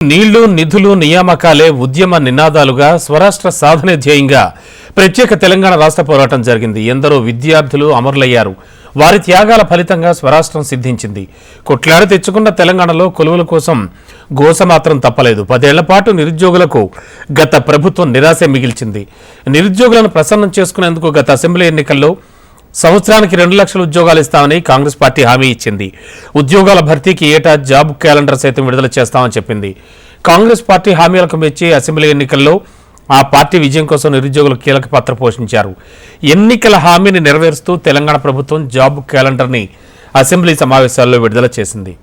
నీళ్ళు నిధులు నియామకాలే ఉద్యమ నినాదాలుగా స్వరాష్ట్ర సాధనే ధ్యేయంగా ప్రత్యేక తెలంగాణ రాష్ట్ర పోరాటం జరిగింది. ఎందరో విద్యార్థులు అమరులయ్యారు. వారి త్యాగాల ఫలితంగా స్వరాష్ట్రం సిద్ధించింది. కొట్లాడి తెచ్చుకున్న తెలంగాణలో కొలువుల కోసం గోస మాత్రం తప్పలేదు. పదేళ్ళ పాటు నిరుద్యోగులకు గత ప్రభుత్వం నిరాశ మిగిల్చింది. నిరుద్యోగులను ప్రసన్నం చేసుకునేందుకు గత అసెంబ్లీ ఎన్నికల్లో సంవత్సరానికి రెండు లక్షల ఉద్యోగాలు ఇస్తామని కాంగ్రెస్ పార్టీ హామీ ఇచ్చింది. ఉద్యోగాల భర్తీకి ఏటా జాబ్ క్యాలెండర్ సైతం విడుదల చేస్తామని చెప్పింది. కాంగ్రెస్ పార్టీ హామీలకు మెచ్చి అసెంబ్లీ ఎన్నికల్లో ఆ పార్టీ విజయం కోసం నిరుద్యోగులు కీలక పాత్ర పోషించారు. ఎన్నికల హామీని నెరవేరుస్తూ తెలంగాణ ప్రభుత్వం జాబ్ క్యాలెండర్ని అసెంబ్లీ సమావేశాల్లో విడుదల చేసింది.